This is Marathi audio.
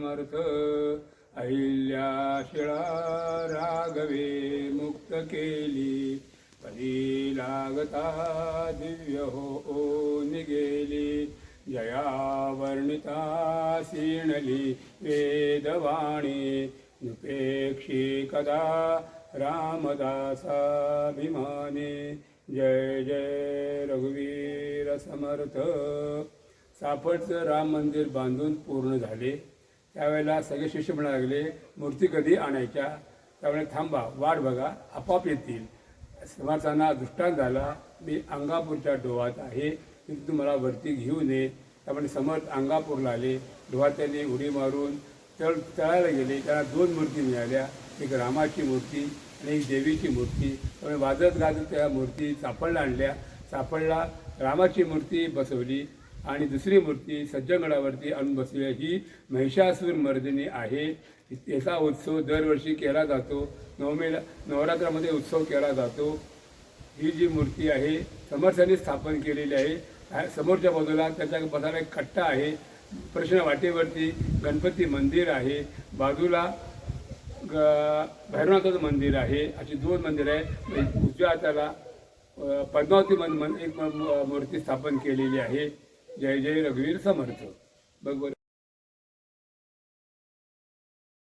समर्थ अहिल्या शिळा राघवे मुक्त केली. पदी लागता दिव्य हो निगेली जया वर्णिता सीणली वेदवाणी. नृपेक्षी कदा रामदासाभिमाने. जय जय रघुवीर समर्थ. सापडचं राम मंदिर बांधून पूर्ण झाले. त्यावेळेला सगळे शिष्य म्हणायला लागले मूर्ती कधी आणायच्या? त्यावेळेला थांबा वाट बघा आपोआप येतील. समाजांना दृष्टांत झाला मी अंगापूरच्या डोहात आहे तिथे तुम्हाला वरती घेऊन ये त्यामुळे समर्थ अंगापूरला आले डोहात त्यांनी उडी मारून तळ तळायला गेले त्यांना दोन मूर्ती मिळाल्या. एक रामाची मूर्ती आणि एक देवीची मूर्ती. त्यामुळे वाजत गाजत त्या मूर्ती चापडला आणल्या. सापडला रामाची मूर्ती बसवली. आणि दुसरी मूर्ती सज्जगडावरती आणून बसलेली ही महिषासूर मर्दिनी आहे. याचा उत्सव दरवर्षी केला जातो. नवमेला नवरात्रामध्ये उत्सव केला जातो. ही जी मूर्ती आहे समर्थांनी स्थापन केलेली आहे. समोरच्या बाजूला त्याच्या बसायला एक कट्टा आहे. प्रश्न वाटेवरती गणपती मंदिर आहे. बाजूला ग- भैरवनाथाचं मंदिर आहे. अशी दोन मंदिर आहे म्हणजे उजव्या हाताला पद्मावती मन एक म- मूर्ती स्थापन केलेली आहे. जय जय रघुवीर समर्थ. भगवत